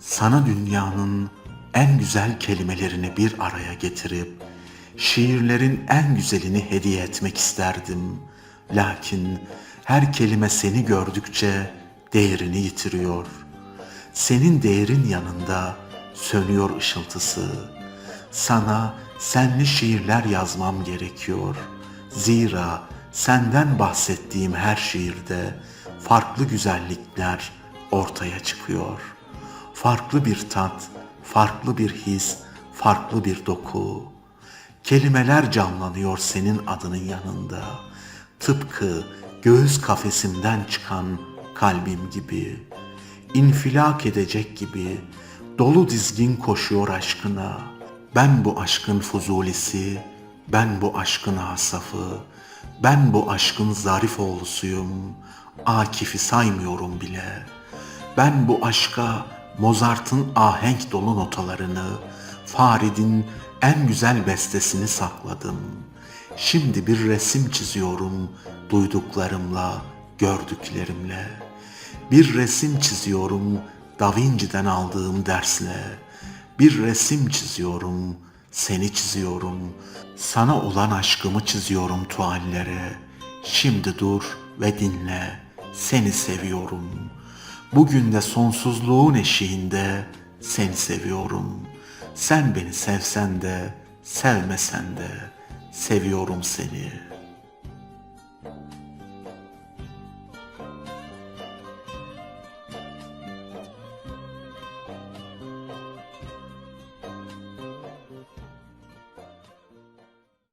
Sana dünyanın en güzel kelimelerini bir araya getirip şiirlerin en güzelini hediye etmek isterdim. Lakin her kelime seni gördükçe değerini yitiriyor. Senin değerin yanında sönüyor ışıltısı. Sana senli şiirler yazmam gerekiyor. Zira senden bahsettiğim her şiirde farklı güzellikler ortaya çıkıyor. Farklı bir tat, farklı bir his, farklı bir doku. Kelimeler canlanıyor senin adının yanında. Tıpkı göğüs kafesimden çıkan kalbim gibi. İnfilak edecek gibi dolu dizgin koşuyor aşkına. Ben bu aşkın fuzulisi, ben bu aşkın asafı, ben bu aşkın zarif oğlusuyum. Akif'i saymıyorum bile. Ben bu aşka Mozart'ın ahenk dolu notalarını, Farid'in en güzel bestesini sakladım. Şimdi bir resim çiziyorum duyduklarımla, gördüklerimle. Bir resim çiziyorum Da Vinci'den aldığım dersle. Bir resim çiziyorum, seni çiziyorum. Sana olan aşkımı çiziyorum tuallere. Şimdi dur ve dinle, seni seviyorum. Bugün de sonsuzluğun eşiğinde seni seviyorum. Sen beni sevsen de, sevmesen de seviyorum seni.''